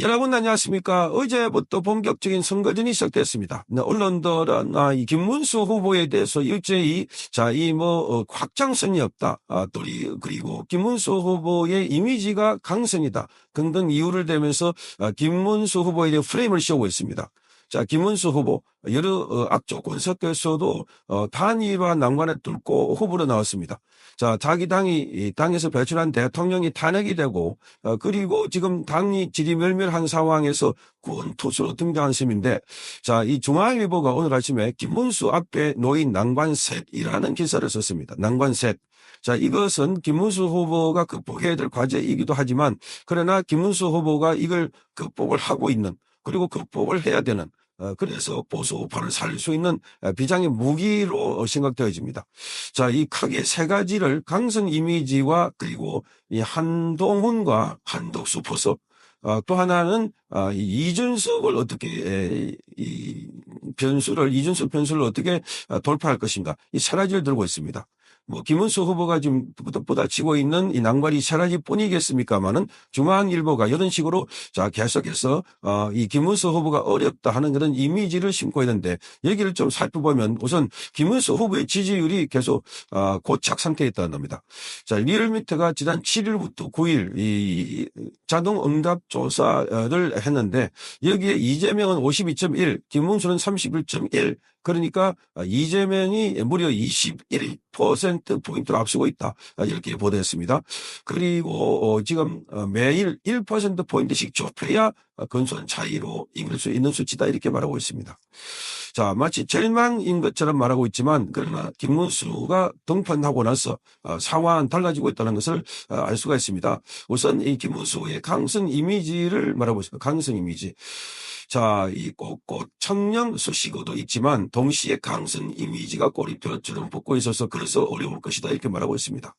여러분 안녕하십니까. 어제부터 본격적인 선거전이 시작됐습니다. 네, 언론들은 아, 이 김문수 후보에 대해서 일제히 자, 이 뭐 확장성이 없다. 아, 또 이- 그리고 김문수 후보의 이미지가 강성이다. 등등 이유를 대면서 아, 김문수 후보에 대해 프레임을 씌우고 있습니다. 자, 김문수 후보 여러 어, 악조건 섞여서도 어, 단일화 난관을 뚫고 후보로 나왔습니다. 자, 자기 당이 이 당에서 배출한 대통령이 탄핵이 되고 어, 그리고 지금 당이 지리멸멸한 상황에서 투수로 등장한 셈인데 자, 이 중앙일보가 오늘 아침에 김문수 앞에 놓인 난관셋이라는 기사를 썼습니다. 난관셋. 자, 이것은 김문수 후보가 극복해야 될 과제이기도 하지만 그러나 김문수 후보가 이걸 극복을 하고 있는 그리고 극복을 해야 되는 어, 그래서 보수 우파를 살릴 수 있는 어, 비장의 무기로 생각되어집니다. 자, 이 크게 세 가지를 강성 이미지와 그리고 이 한동훈과 한덕수 포섭, 어, 또 하나는 어, 이 이준석을 어떻게 에, 이 변수를 이준석 변수를 어떻게 어, 돌파할 것인가 이 세 가지를 들고 있습니다. 뭐 김은수 후보가 지금 보다치고 있는 이 난관이 세 가지뿐이겠습니까마는 중앙일보가 이런 식으로 자 계속해서 어, 이 김은수 후보가 어렵다 하는 그런 이미지를 심고 있는데 여기를 좀 살펴보면 우선 김은수 후보의 지지율이 계속 어, 고착 상태에 있다는 겁니다. 자, 리얼미터가 지난 7일부터 9일 이 자동 응답 조사를 했는데 여기에 이재명은 52.1, 김문수는 31.1. 그러니까 이재명이 무려 21% 포인트를 앞서고 있다. 이렇게 보도했습니다. 그리고 어, 지금 어, 매일 1% 포인트씩 좁혀야 근소한 차이로 이길 수 있는 수치다 이렇게 말하고 있습니다. 자, 마치 절망인 것처럼 말하고 있지만 그러나 김문수가 등판하고 나서 어, 상황은 달라지고 있다는 것을 어, 알 수가 있습니다. 우선 이 김문수의 강성 이미지를 말하고 있습니다. 강성 이미지. 자, 이 꽃꽃 청령 수식어도 있지만 동시에 강성 이미지가 꼬리표처럼 붙고 있어서 그래서 어려울 것이다 이렇게 말하고 있습니다.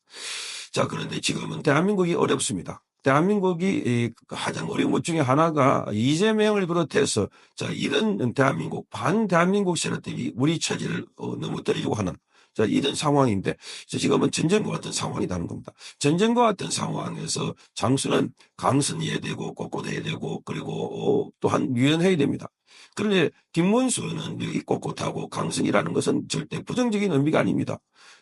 자, 그런데 지금은 대한민국이 어렵습니다. 대한민국이 이 가장 어려운 것 중에 하나가 이재명을 비롯해서 자, 이런 대한민국, 반 대한민국 세력들이 우리 처지를 어, 넘어뜨리려고 하는 자, 이런 상황인데 자, 지금은 전쟁과 같은 상황이라는 겁니다. 전쟁과 같은 상황에서 장수는 강선해야 되고 꼿꼿해야 되고 그리고 어, 또한 유연해야 됩니다. 그런데 김문수는 여기 꼿꼿하고 강선이라는 것은 절대 부정적인 의미가 아닙니다.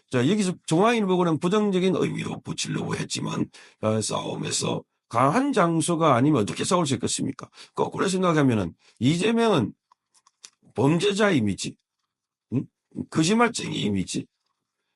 자, 여기서 중앙일보는 부정적인 의미로 붙이려고 했지만 어, 싸움에서 강한 장수가 아니면 어떻게 싸울 수 있겠습니까? 거꾸로 생각하면 은 이재명은 범죄자 이미지, 응? 거짓말쟁이 이미지.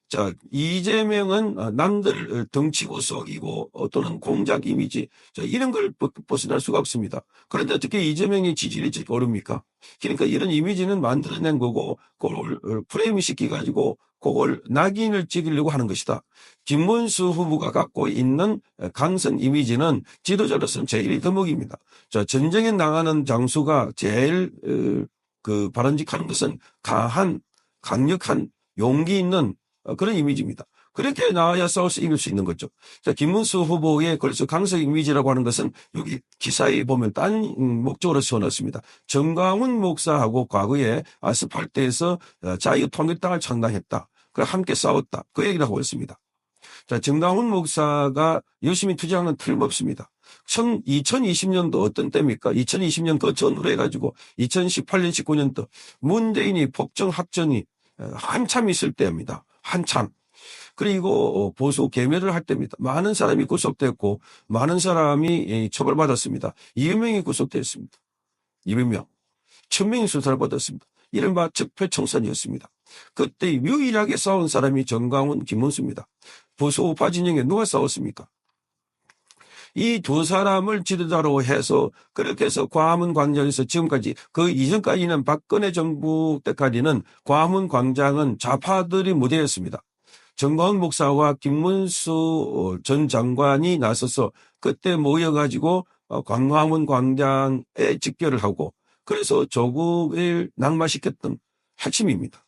자, 이재명은 어, 남들 덩치고 속이고 어, 또는 공작 이미지. 자, 이런 걸 벗- 벗어날 수가 없습니다. 그런데 어떻게 이재명의 지지율이 오릅니까? 그러니까 이런 이미지는 만들어낸 거고, 그걸 어, 프레임 시켜가지고 그걸 낙인을 찍으려고 하는 것이다. 김문수 후보가 갖고 있는 강선 이미지는 지도자로서는 제일 덕목입니다. 자, 전쟁에 나가는 장수가 제일 어, 그 바람직한 것은 강한, 강력한 용기 있는 어, 그런 이미지입니다. 그렇게 나와야 싸워서 이길 수 있는 거죠. 자, 김문수 후보의 그래서 강성 이미지라고 하는 것은 여기 기사에 보면 딴 음, 목적으로 세워놨습니다. 정광훈 목사하고 과거에 아스팔트에서 어, 자유통일당을 창당했다. 그 함께 싸웠다. 그 얘기를 하고 있습니다. 자, 정광훈 목사가 열심히 투쟁하는 틀림없습니다. 2020년도 어떤 때입니까? 2020년 그 전후로 해가지고 2018년, 19년도 문재인이 폭정 학전이 어, 한참 있을 때입니다. 한참. 그리고 어, 보수 개멸을 할 때입니다. 많은 사람이 구속됐고 많은 사람이 예, 처벌받았습니다. 이명이 구속됐습니다. 200명. 천명이 수사를 받았습니다. 이른바 적폐청산이었습니다. 그때 유일하게 싸운 사람이 정강훈, 김문수입니다. 보수 우파 진영에 누가 싸웠습니까? 이 두 사람을 지도자로 해서 그렇게 해서 과문 광장에서 지금까지 그 이전까지는 박근혜 정부 때까지는 과문 광장은 좌파들이 무대였습니다. 정광훈 목사와 김문수 전 장관이 나서서 그때 모여가지고 어, 광화문 광장에 직결을 하고 그래서 조국을 낙마시켰던 핵심입니다.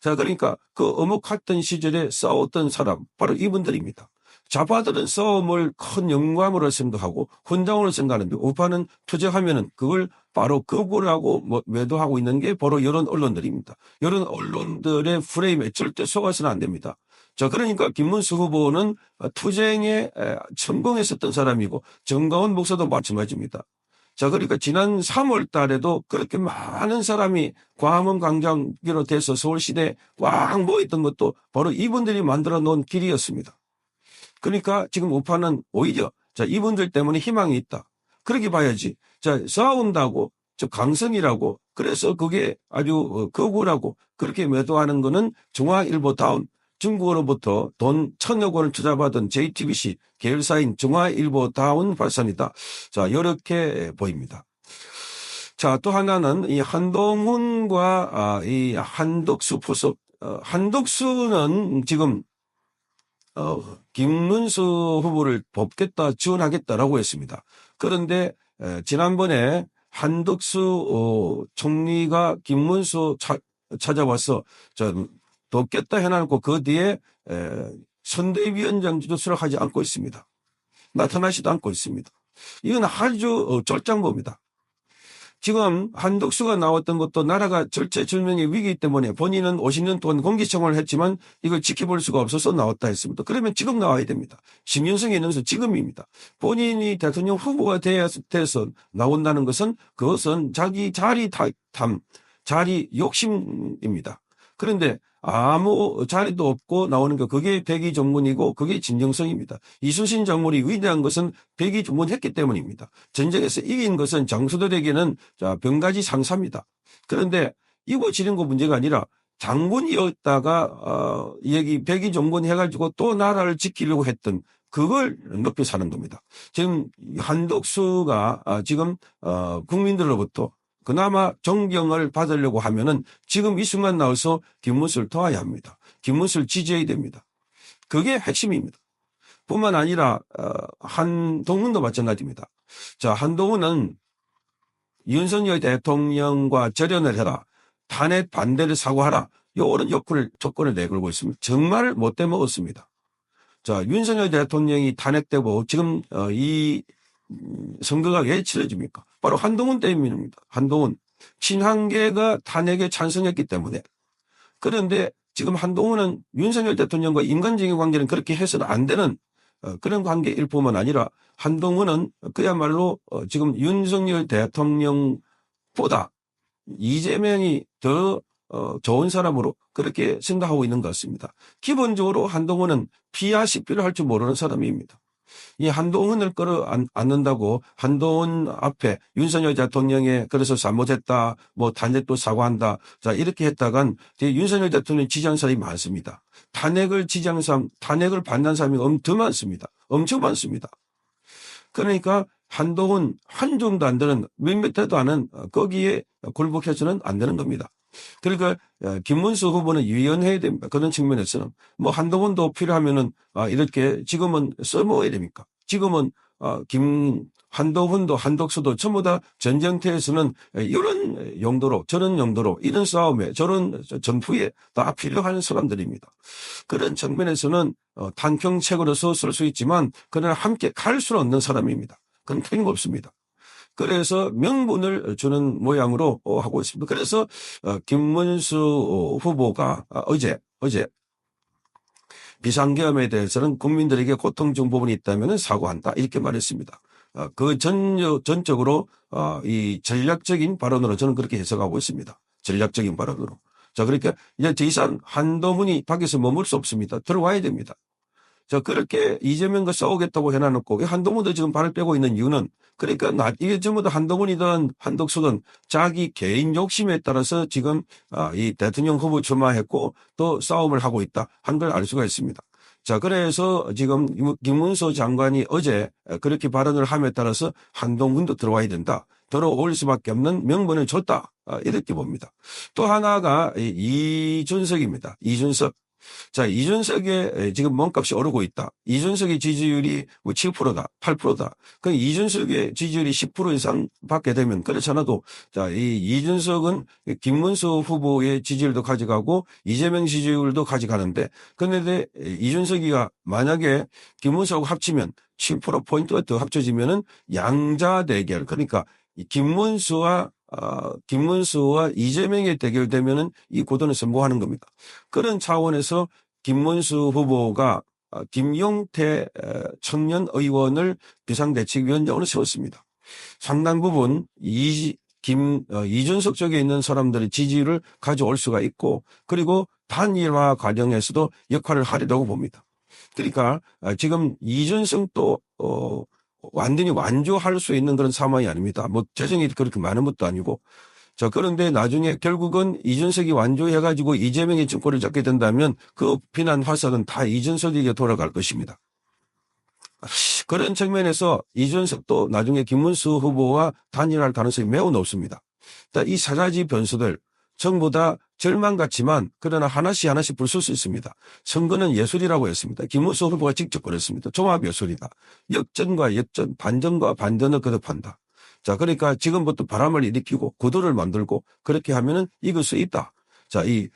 자, 그러니까 그 어묵했던 시절에 싸웠던 사람, 바로 이분들입니다. 좌파들은 싸움을 큰 영광으로 생각하고 훈장으로 생각하는데 우파는 투쟁하면은 그걸 바로 거부하고 뭐 외도하고 있는 게 바로 이런 언론들입니다. 이런 언론들의 프레임에 절대 속아서는 안 됩니다. 자, 그러니까 김문수 후보는 투쟁에 에, 성공했었던 사람이고 정가원 목사도 마찬가지입니다. 자, 그러니까 지난 3월 달에도 그렇게 많은 사람이 광화문 광장으로 돼서 서울시대에 꽉 모였던 것도 바로 이분들이 만들어 놓은 길이었습니다. 그러니까 지금 우파는 오히려 자, 이분들 때문에 희망이 있다. 그렇게 봐야지. 자, 싸운다고, 저 강성이라고, 그래서 그게 아주 어, 거구라고 그렇게 매도하는 거는 중화일보다운 중국으로부터 돈 천억 원을 투자받은 JTBC 계열사인 중화일보다운 발산이다. 자, 이렇게 보입니다. 자, 또 하나는 이 한동훈과 아, 이 한덕수 포섭, 어, 한덕수는 지금 어, 김문수 후보를 뽑겠다, 지원하겠다라고 했습니다. 그런데 에, 지난번에 한덕수 어, 총리가 김문수 차, 찾아와서 저 돕겠다 해놓고 그 뒤에 에, 선대위원장도 수락하지 않고 있습니다. 나타나지도 않고 있습니다. 이건 아주 어, 쫄장보입니다. 지금 한덕수가 나왔던 것도 나라가 절체절명의 위기 때문에 본인은 50년 동안 공기청을 했지만 이걸 지켜볼 수가 없어서 나왔다 했습니다. 그러면 지금 나와야 됩니다. 심윤성이 있면서 지금입니다. 본인이 대통령 후보가 돼서 나온다는 것은 그것은 자기 자리 탐, 자리 욕심입니다. 그런데 아무 자리도 없고 나오는 거 그게 백의 전문이고 그게 진정성입니다. 이순신 장군이 위대한 것은 백의 전문했기 때문입니다. 전쟁에서 이긴 것은 장수들에게는 자 병가지 상사입니다. 그런데 이거 지는 거 문제가 아니라 장군이었다가 어 여기 백의 전문 해가지고 또 나라를 지키려고 했던 그걸 높이 사는 겁니다. 지금 한덕수가 아, 지금 어 국민들로부터 그나마 존경을 받으려고 하면은 지금 이 순간 나와서 김문수를 도와야 합니다. 김문수를 지지해야 됩니다. 그게 핵심입니다. 뿐만 아니라 어, 한동훈도 마찬가지입니다. 자 한동훈은 윤석열 대통령과 절연을 해라. 탄핵 반대를 사고하라. 이런 요건을, 조건을 내걸고 있습니다. 정말 못돼 먹었습니다. 자, 윤석열 대통령이 탄핵되고 지금 어, 이 음, 선거가 왜 치러집니까? 바로 한동훈 때문입니다. 한동훈. 친한계가 탄핵에 찬성했기 때문에. 그런데 지금 한동훈은 윤석열 대통령과 인간적인 관계는 그렇게 해서는 안 되는 어, 그런 관계일 뿐만 아니라 한동훈은 그야말로 어, 지금 윤석열 대통령보다 이재명이 더 어, 좋은 사람으로 그렇게 생각하고 있는 것 같습니다. 기본적으로 한동훈은 피하 식비를 할 줄 모르는 사람입니다. 이 한동훈을 끌어안는다고 한동훈 앞에 윤석열 대통령에 그래서 잘못했다, 뭐 탄핵도 사과한다, 자 이렇게 했다간 윤석열 대통령 지지하는 사람이 많습니다. 탄핵을 지지하는 사람, 탄핵을 반대하는 사람이 엄청 많습니다. 엄청 많습니다. 그러니까 한동훈 한 줌도 안 되는 몇몇 대도 않은 거기에 굴복해서는 안 되는 겁니다. 그러니까 어, 김문수 후보는 유연해야 됩니다. 그런 측면에서는 뭐 한동훈도 필요하면은 아, 이렇게 지금은 써먹어야 됩니까? 지금은 아, 김 한동훈도 한덕수도 전부 다 전쟁터에서는 이런 용도로 저런 용도로 이런 싸움에 저런 전투에 다 필요한 사람들입니다. 그런 측면에서는 어, 단평책으로서 쓸 수 있지만 그러나 함께 갈 수는 없는 사람입니다. 그건 틀림없습니다. 그래서 명분을 주는 모양으로 어, 하고 있습니다. 그래서 어, 김문수 후보가 아, 어제 어제 비상계엄에 대해서는 국민들에게 고통 준 부분이 있다면 사과한다 이렇게 말했습니다. 어, 그 전, 전적으로 이 전략적인 발언으로 저는 그렇게 해석하고 있습니다. 전략적인 발언으로. 자, 그러니까 이제 더 이상 한동훈이 밖에서 머물 수 없습니다. 들어와야 됩니다. 자, 그렇게 이재명과 싸우겠다고 해놔놓고 한동훈도 지금 발을 빼고 있는 이유는 그러니까 나, 이게 전부 다 한동훈이든 한덕수든 자기 개인 욕심에 따라서 지금 아, 이 대통령 후보 출마했고 또 싸움을 하고 있다 한 걸 알 수가 있습니다. 자, 그래서 지금 김문수 장관이 어제 그렇게 발언을 함에 따라서 한동훈도 들어와야 된다. 들어올 수밖에 없는 명분을 줬다. 아, 이렇게 봅니다. 또 하나가 이준석입니다. 이준석. 자, 이준석의 지금 몸값이 오르고 있다. 이준석의 지지율이 7%다, 뭐 8%다. 그 이준석의 지지율이 10% 이상 받게 되면 그렇지 않아도 자, 이 이준석은 김문수 후보의 지지율도 가져가고 이재명 지지율도 가져가는데 그런데 이준석이가 만약에 김문수하고 합치면 7% 포인트가 더 합쳐지면은 양자 대결 그러니까 김문수와 어, 김문수와 이재명의 대결되면은 이 고도는 성공하는 겁니다. 그런 차원에서 김문수 후보가 어, 김용태 청년 의원을 비상대책위원장으로 세웠습니다. 상당 부분 이, 김, 어, 이준석 쪽에 있는 사람들의 지지를 가져올 수가 있고, 그리고 단일화 과정에서도 역할을 하리라고 봅니다. 그러니까, 아, 지금 이준석도, 어, 완전히 완주할 수 있는 그런 상황이 아닙니다. 뭐, 재정이 그렇게 많은 것도 아니고. 자, 그런데 나중에 결국은 이준석이 완주해가지고 이재명이 정권을 잡게 된다면 그 비난 화살은 다 이준석에게 돌아갈 것입니다. 그런 측면에서 이준석도 나중에 김문수 후보와 단일할 가능성이 매우 높습니다. 이세 가지 변수들 전부 다 절망 같지만 그러나 하나씩 하나씩 불쓸 수 있습니다. 선거는 예술이라고 했습니다. 김문수 후보가 직접 그랬습니다. 종합 예술이다. 역전과 역전, 반전과 반전을 거듭한다. 자, 그러니까 지금부터 바람을 일으키고 구도를 만들고 그렇게 하면은 이길 수 있다. 자, 이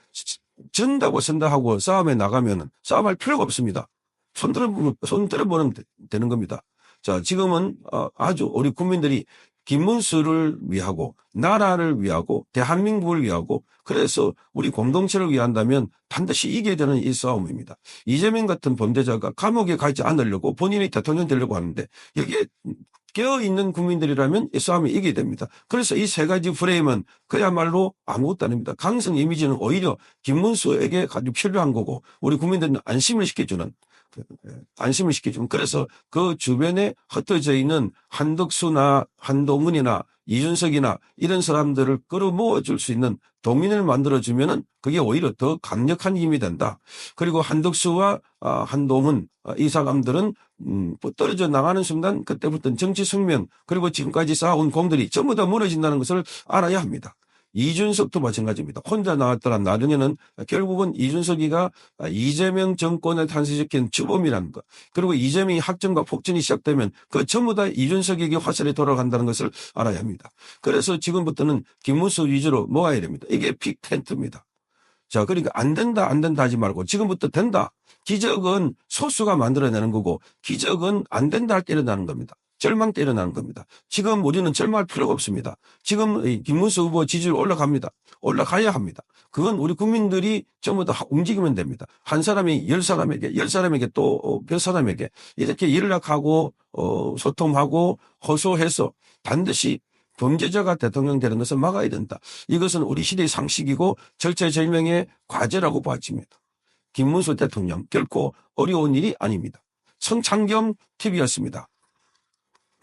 전다고 선다 하고 싸움에 나가면은 싸움할 필요가 없습니다. 손들어, 손들어 보면 되는 겁니다. 자, 지금은 어, 아주 우리 국민들이 김문수를 위하고 나라를 위하고 대한민국을 위하고 그래서 우리 공동체를 위한다면 반드시 이겨야 되는 이 싸움입니다. 이재명 같은 범죄자가 감옥에 가지 않으려고 본인이 대통령 되려고 하는데 여기에 깨어있는 국민들이라면 이 싸움에 이겨야 됩니다. 그래서 이 세 가지 프레임은 그야말로 아무것도 아닙니다. 강성 이미지는 오히려 김문수에게 아주 필요한 거고 우리 국민들은 안심을 시켜주는 안심을 시켜주면 그래서 그 주변에 흩어져 있는 한덕수나 한동훈이나 이준석이나 이런 사람들을 끌어모아 줄 수 있는 동민을 만들어 주면은 그게 오히려 더 강력한 힘이 된다. 그리고 한덕수와 아, 한동훈 아, 이 사람들은 음, 뭐 떨어져 나가는 순간 그때부터 정치 숙명 그리고 지금까지 쌓아온 공들이 전부 다 무너진다는 것을 알아야 합니다. 이준석도 마찬가지입니다. 혼자 나왔더라 나중에는 결국은 이준석이가 이재명 정권을 탄생시킨 주범이라는 것. 그리고 이재명이 학전과 폭전이 시작되면 그 전부 다 이준석에게 화살이 돌아간다는 것을 알아야 합니다. 그래서 지금부터는 김문수 위주로 모아야 됩니다. 이게 빅 텐트입니다. 자, 그러니까 안 된다, 안 된다 하지 말고 지금부터 된다. 기적은 소수가 만들어내는 거고 기적은 안 된다 할 때 일어나는 겁니다. 절망 때 일어나는 겁니다. 지금 우리는 절망할 필요가 없습니다. 지금 김문수 후보 지지율 올라갑니다. 올라가야 합니다. 그건 우리 국민들이 전부 다 움직이면 됩니다. 한 사람이 열 사람에게, 열 사람에게 또 몇 사람에게 이렇게 연락하고, 어, 소통하고 호소해서 반드시 범죄자가 대통령 되는 것을 막아야 된다. 이것은 우리 시대의 상식이고 절체절명의 과제라고 봐집니다. 김문수 대통령 결코 어려운 일이 아닙니다. 성창겸 TV였습니다.